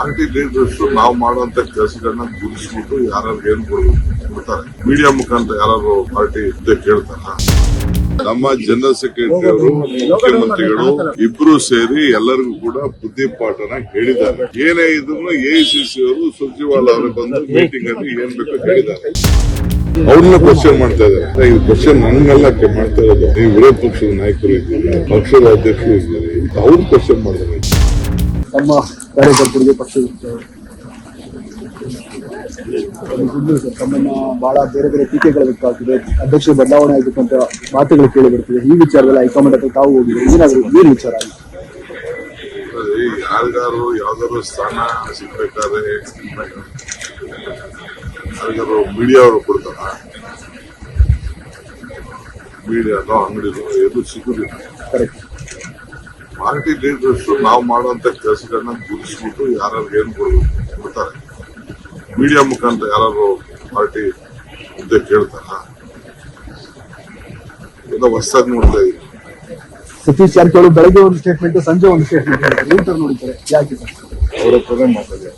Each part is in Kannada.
ಪಾರ್ಟಿ ಲೀಡರ್ಸ್ ನಾವು ಮಾಡುವಂತ ಕೆಲಸಗಳನ್ನ ಗುರುತಿಸ್ಬಿಟ್ಟು ಯಾರು ಏನ್ ಕೊಡ್ತಾರೆ. ಮೀಡಿಯಾ ಮುಖಾಂತರ ಯಾರು ಪಾರ್ಟಿ ಕೇಳ್ತಾರ. ನಮ್ಮ ಜನರಲ್ ಸೆಕ್ರೆಟರಿ ಅವರು, ಮುಖ್ಯಮಂತ್ರಿಗಳು ಇಬ್ರು ಸೇರಿ ಎಲ್ಲರಿಗೂ ಕೂಡ ಬುದ್ಧಿ ಪಾಠನ ಹೇಳಿದ್ದಾರೆ. ಏನೇ ಇದ್ರು ಎಐಸಿಸಿ ಅವರು ಸುರ್ಜಿವಾಲಾ ಅವರು ಬಂದು ಮೀಟಿಂಗ್ ಅಲ್ಲಿ ಏನ್ ಬೇಕು ಹೇಳಿದ್ದಾರೆ ಅವ್ರನ್ನ ಕ್ವಶನ್ ಮಾಡ್ತಾ ಇದ್ದಾರೆ. ಈ ಕ್ವಶನ್ ನನ್ಗೆಲ್ಲ ಕೆ- ಮಾಡ್ತಾ ಇರೋದು. ನೀವು ವಿರೋಧ ಪಕ್ಷದ ನಾಯಕರು ಇದ್ದೀರಿ, ಪಕ್ಷದ ಅಧ್ಯಕ್ಷರು ಇದ್ದೀರಿ ಅವ್ರು ಕ್ವಶನ್ ನಮ್ಮ ಕಾರ್ಯಕರ್ತರಿಗೆ ಪಕ್ಷದ ತಮ್ಮನ್ನ ಬಹಳ ಬೇರೆ ಬೇರೆ ಟೀಕೆಗಳ ವ್ಯಕ್ತವಾಗ್ತಿದೆ ಅಧ್ಯಕ್ಷ ಬದಲಾವಣೆ ಆಗಿರ್ತಕ್ಕಂಥ ಮಾತುಗಳು ಕೇಳಿ ಬರ್ತಿದೆ. ಈ ವಿಚಾರದಲ್ಲಿ ಹೈಕಮಾಂಡ್ ಹತ್ರ ತಾವು ಹೋಗಿದೆ ಏನಾದ್ರು ಏನ್ ವಿಚಾರ ಆಗಿದೆ? ಯಾರಿಗಾರು ಯಾವ್ದಾದ್ರು ಸ್ಥಾನ ಸಿಗ್ಬೇಕಾದ್ರೆ ಯಾರಿಗಾರು ಮೀಡಿಯಾ ಅವರು ಕೊಡ್ತಾರ? ಮೀಡಿಯಾನೋ ಅಂಗಡಿನೋ ಎದುರು ಸಿಗುದಿಲ್ಲ. ಕರೆಕ್ಟ್ ಪಾರ್ಟಿ ಲೀಡರ್ಸ್ ನಾವು ಮಾಡುವಂತ ಕೆಲಸಗಳನ್ನ ಗುರುತಿಸ್ಬಿಟ್ಟು ಯಾರು ಏನ್ ಕೊಡ್ತಾರೆ. ಮೀಡಿಯಾ ಮುಖಾಂತರ ಯಾರು ಪಾರ್ಟಿ ಹುದ್ದೆ ಕೇಳ್ತಾರ? ಎಲ್ಲ ಹೊಸದಾಗಿ ನೋಡ್ತಾ ಇದ್ದೀವಿ ಸತೀಶ್ ಜಾರಕಿಹೊಳಿ ಬೆಳಗ್ಗೆ ಒಂದು ಸ್ಟೇಟ್ಮೆಂಟ್ ಸಂಜೆ ಒಂದು ಸ್ಟೇಟ್ಮೆಂಟ್ ನೋಡಿದ್ದಾರೆ? ಯಾಕೆ ಸರ್? ಅವರ ಪ್ರೋಗ್ರಾಮ್ ಮಾಡ್ತಾರೆ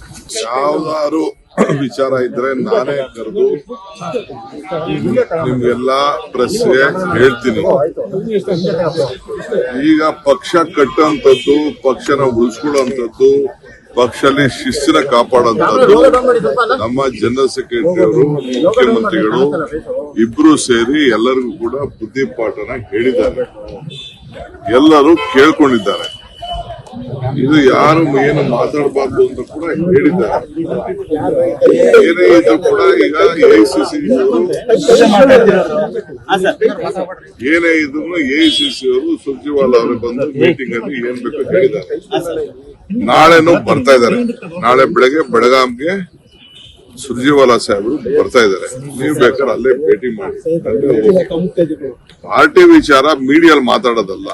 ಯಾವ್ದಾದ್ರು ವಿಚಾರ ಇದ್ರೆ ನಾನೇ ಕರೆದು ನಿಮ್ಗೆಲ್ಲಾ ಪ್ರೆಸ್ಗೆ ಹೇಳ್ತೀನಿ. ಈಗ ಪಕ್ಷ ಕಟ್ಟುವಂಥದ್ದು, ಪಕ್ಷನ ಉಳಿಸ್ಕೊಳ್ಳುವಂಥದ್ದು ಪಕ್ಷದಲ್ಲಿ ಶಿಸ್ತಿನ ಕಾಪಾಡುವಂಥದ್ದು, ನಮ್ಮ ಜನರಲ್ ಸೆಕ್ರೆಟರಿ ಅವರು ಮುಖ್ಯಮಂತ್ರಿಗಳು ಇಬ್ರು ಸೇರಿ ಎಲ್ಲರಿಗೂ ಕೂಡ ಬುದ್ಧಿ ಪಾಠನ ಹೇಳಿದ್ದಾರೆ. ಎಲ್ಲರೂ ಕೇಳ್ಕೊಂಡಿದ್ದಾರೆ. ಇದು ಯಾರು ಏನು ಮಾತಾಡಬಾರ್ದು ಅಂತ ಕೂಡ ಹೇಳಿದ್ದಾರೆ. ಏನೇ ಇದ್ರು ಕೂಡ ಈಗ ಎಐಸಿಸಿ ಏನೇ ಇದ್ರು ಎಐಸಿಸಿ ಅವರು ಸುರ್ಜಿವಾಲ ಅವರು ಬಂದು ಮೀಟಿಂಗ್ ಅಲ್ಲಿ ಏನ್ ಬೇಕು ಹೇಳಿದ್ದಾರೆ ನಾಳೆನೂ ಬರ್ತಾ ಇದ್ದಾರೆ. ನಾಳೆ ಬೆಳಗ್ಗೆ ಬೆಳಗಾಂಗೆ ಸುರ್ಜಿವಾಲಾ ಸಾಹೇಬರು ಬರ್ತಾ ಇದ್ದಾರೆ. ನೀವು ಬೇಕಾದ್ರೆ ಅಲ್ಲೇ ಭೇಟಿ ಮಾಡಿ. ಪಾರ್ಟಿ ವಿಚಾರ ಮೀಡಿಯಲ್ಲಿ ಮಾತಾಡೋದಲ್ಲ.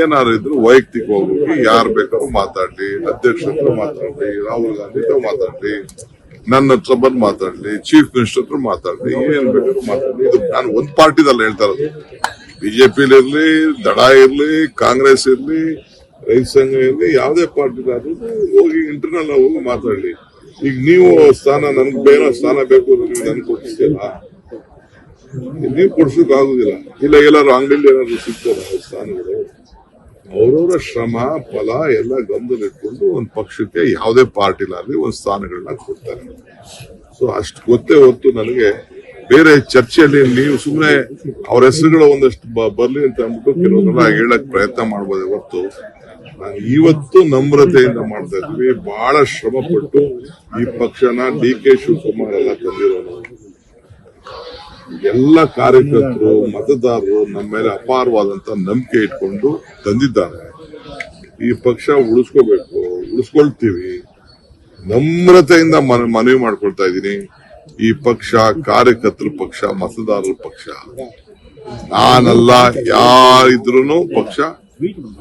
ಏನಾರು ಇದ್ರು ವೈಯಕ್ತಿಕ ಹೋಗ್ಬಿಟ್ಟು ಯಾರು ಬೇಕಾದ್ರೂ ಮಾತಾಡ್ಲಿ ಅಧ್ಯಕ್ಷ ಹತ್ರ ಮಾತಾಡ್ಲಿ, ರಾಹುಲ್ ಗಾಂಧಿ ಹತ್ರ ಮಾತಾಡ್ಲಿ, ನನ್ನ ಹತ್ರ ಬಂದು ಮಾತಾಡ್ಲಿ ಚೀಫ್ ಮಿನಿಸ್ಟರ್ ಹತ್ರ ಮಾತಾಡ್ಲಿ, ಏನ್ ಬೇಕಾದ್ರೂ ಮಾತಾಡ್ಲಿ. ಇದು ನಾನು ಒಂದ್ ಪಾರ್ಟಿದಲ್ಲ ಹೇಳ್ತಾ ಇರೋದು. ಬಿಜೆಪಿಲಿ ಇರ್ಲಿ, ದಡ ಇರ್ಲಿ, ಕಾಂಗ್ರೆಸ್ ಇರ್ಲಿ, ರೈತ ಸಂಘ ಇರ್ಲಿ, ಯಾವುದೇ ಪಾರ್ಟಿದಾದ್ರೂ ಹೋಗಿ ಇಂಟರ್ನಲ್ ಹೋಗಿ ಮಾತಾಡ್ಲಿ. ಈಗ ನೀವು ಸ್ಥಾನ, ನನ್ಗೆ ಬೇರೆ ಸ್ಥಾನ ಬೇಕು ನೀವು ನನ್ಗೆ ಕೊಡಿಸ್ತೀರಾ ನೀವು ಕೊಡ್ಸಕ್ ಆಗುದಿಲ್ಲ ಇಲ್ಲ ಎಲ್ಲಾರು ಅಂಗಡಿಲಿ ಏನಾದ್ರು ಸಿಗ್ತಾರ ಸ್ಥಾನಗಳು. ಅವರವರ ಶ್ರಮ, ಫಲ ಎಲ್ಲ ಗಮನದಲ್ಲಿಟ್ಕೊಂಡು ಒಂದು ಪಕ್ಷಕ್ಕೆ ಯಾವುದೇ ಪಾರ್ಟಿಲಾಗ್ಲಿ ಒಂದು ಸ್ಥಾನಗಳನ್ನ ಕೊಡ್ತಾರೆ. ಸೊ ಅಷ್ಟು ಗೊತ್ತೇ ಹೊತ್ತು ನನಗೆ ಬೇರೆ ಚರ್ಚೆಯಲ್ಲಿ ನೀವು ಸುಮ್ಮನೆ ಅವ್ರ ಹೆಸರುಗಳು ಒಂದಷ್ಟು ಬರ್ಲಿ ಅಂತ ಅಂದ್ಬಿಟ್ಟು ಕೆಲವೊಂದೆಲ್ಲ ಹೇಳಕ್ ಪ್ರಯತ್ನ ಮಾಡ್ಬೋದೇ ಇವತ್ತು ನಾನು ಇವತ್ತು ನಮ್ರತೆಯಿಂದ ಮಾಡ್ತಾ ಇದ್ವಿ ಬಹಳ ಶ್ರಮ ಪಟ್ಟು ಈ ಪಕ್ಷನ ಡಿ ಕೆ ಶಿವಕುಮಾರ್ ಎಲ್ಲ ತಂದಿರೋನು ಎಲ್ಲ ಕಾರ್ಯಕರ್ತರು, ಮತದಾರರು ನಮ್ಮ ಮೇಲೆ ಅಪಾರವಾದಂತ ನಂಬಿಕೆ ಇಟ್ಕೊಂಡು ತಂದಿದ್ದಾರೆ. ಈ ಪಕ್ಷ ಉಳಿಸ್ಕೋಬೇಕು, ಉಳಿಸ್ಕೊಳ್ತೀವಿ. ನಮ್ರತೆಯಿಂದ ಮನ- ಮನವಿ ಮಾಡ್ಕೊಳ್ತಾ ಇದ್ದೀನಿ. ಈ ಪಕ್ಷ ಕಾರ್ಯಕರ್ತರ ಪಕ್ಷ, ಮತದಾರರ ಪಕ್ಷ. ನಾನಲ್ಲ ಯಾರಿದ್ರು ಪಕ್ಷ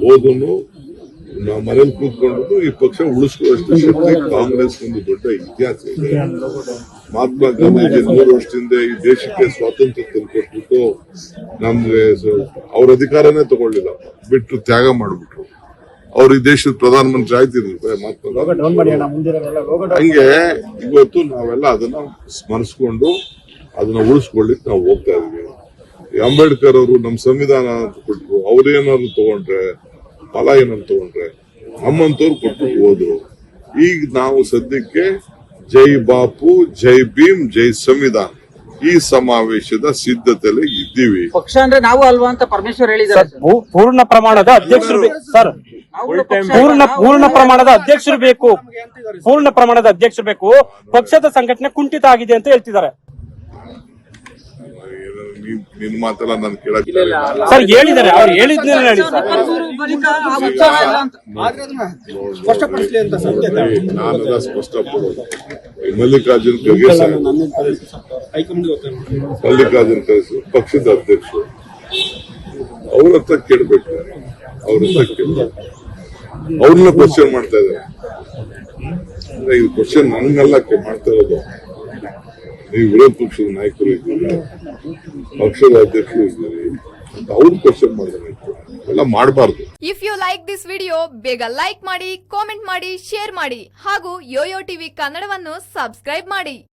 ಓದನು ನಾವು ಮನೇಲಿ ಕೂತ್ಕೊಂಡು ಈ ಪಕ್ಷ ಉಳಿಸ್ಕೊಳ್ಳೋಷ್ಟು ಶಕ್ತಿ ಕಾಂಗ್ರೆಸ್ ಒಂದು ದೊಡ್ಡ ಇತಿಹಾಸ ಇದೆ. ಮಹಾತ್ಮ ಗಾಂಧೀಜಿ ನೂರು ವರ್ಷದಿಂದ ಈ ದೇಶಕ್ಕೆ ಸ್ವಾತಂತ್ರ್ಯ ತಂದುಕೊಟ್ಬಿಟ್ಟು ನಮ್ಗೆ ಅವ್ರ ಅಧಿಕಾರನೇ ತಗೊಳ್ಳಿಲ್ಲ. ಬಿಟ್ಟು ತ್ಯಾಗ ಮಾಡ್ಬಿಟ್ರು. ಅವ್ರು ಈ ದೇಶದ ಪ್ರಧಾನಮಂತ್ರಿ ಆಯ್ತಿದ್ರು. ಮಹಾತ್ಮ ಹಂಗೆ ಇವತ್ತು ನಾವೆಲ್ಲ ಅದನ್ನ ಸ್ಮರಿಸ್ಕೊಂಡು ಅದನ್ನ ಉಳಿಸ್ಕೊಳ್ಳಿಕ್ ನಾವು ಹೋಗ್ತಾ ಇದೀವಿ ಅಂಬೇಡ್ಕರ್ ಅವರು ನಮ್ಮ ಸಂವಿಧಾನ ಅಂತ ಕೊಟ್ರು. ಅವ್ರೇನಾದ್ರು ತಗೊಂಡ್ರೆ ಫಲ ಏನಾದ್ರು ತಗೊಂಡ್ರೆ ನಮ್ಮಂತವ್ರು ಕೊಟ್ಟು ಹೋದ್ರು. ಈಗ ನಾವು ಸದ್ಯಕ್ಕೆ ಜೈ ಬಾಪು ಜೈ ಭೀಮ್ ಜೈ ಸಂವಿಧಾನ. ಈ ಸಮಾವೇಶದ ಸಿದ್ಧತೆಯಲ್ಲಿ ಇದ್ದೀವಿ. ಪಕ್ಷ ಅಂದ್ರೆ ನಾವು ಅಲ್ವಾ ಅಂತ ಪರಮೇಶ್ವರ್ ಹೇಳಿದ್ದಾರೆ ಸರ್ ಪೂ- ಪೂರ್ಣ ಪ್ರಮಾಣದ ಅಧ್ಯಕ್ಷರು ಬೇಕು ಸರ್ ಪೂರ್ಣ ಪೂರ್ಣ ಪ್ರಮಾಣದ ಅಧ್ಯಕ್ಷರು ಬೇಕು. ಪೂರ್ಣ ಪ್ರಮಾಣದ ಅಧ್ಯಕ್ಷರು ಬೇಕು. ಪಕ್ಷದ ಸಂಘಟನೆ ಕುಂಠಿತ ಆಗಿದೆ ಅಂತ ಹೇಳ್ತಿದ್ದಾರೆ. ನೀನ್- ಮಾತೆಲ್ಲ ನಾನು ಕೇಳಕ್ ಸರ್ ಹೇಳಿದ್ದಾರೆ. ಅವ್ರು ಹೇಳಿದ್ನೇ ಹೇಳಿ ಸರ್. ಇಪ್ಪತ್ಮೂರು ಬಳಿಕ ಇಲ್ಲ ಅಂತ ಸ್ಪಷ್ಟಪಡಿಸಲಿ ಅಂತ ಸಂಕೇತ ನಾನೆಲ್ಲ ಸ್ಪಷ್ಟಪಡೋದು ಮಲ್ಲಿಕಾರ್ಜುನ್ ಖರ್ಗೆ ಸಾಹೇಬ್ ಮಲ್ಲಿಕಾರ್ಜುನ್ ಖರ್ಗೆ ಪಕ್ಷದ ಅಧ್ಯಕ್ಷರು. ಅವ್ರ ಹತ್ರ ಕೇಳ್ಬೇಕು. ಅವ್ರ ಹತ್ರ ಕೇಳ್ಬೇಕು. ಅವ್ರನ್ನ ಕ್ವಶನ್ ಮಾಡ್ತಾ ಇದ್ದಾರೆ. ಇದು ಈ ಕ್ವಶನ್ ನನ್ಗೆಲ್ಲ ಕೆ- ಮಾಡ್ತಾ ಇರೋದು. ನೀವು ವಿರೋಧ ಪಕ್ಷದ ನಾಯಕರು ಇದ್ದೀರಿ? ಪಕ್ಷದ ಅಧ್ಯಕ್ಷರು ಇದ್ದಾರೆ ಅವ್ರು ಕ್ವಶನ್ ಮಾಡಿದ್ರೆ ಎಲ್ಲ ಮಾಡಬಾರ್ದು if you like this video ಬೇಗ ಲೈಕ್ ಮಾಡಿ ಕಾಮೆಂಟ್ ಮಾಡಿ ಶೇರ್ ಮಾಡಿ ಹಾಗೂ ಯೋಯೋ ಟಿವಿ ಕನ್ನಡವನ್ನು ಸಬ್ಸ್ಕ್ರೈಬ್ ಮಾಡಿ.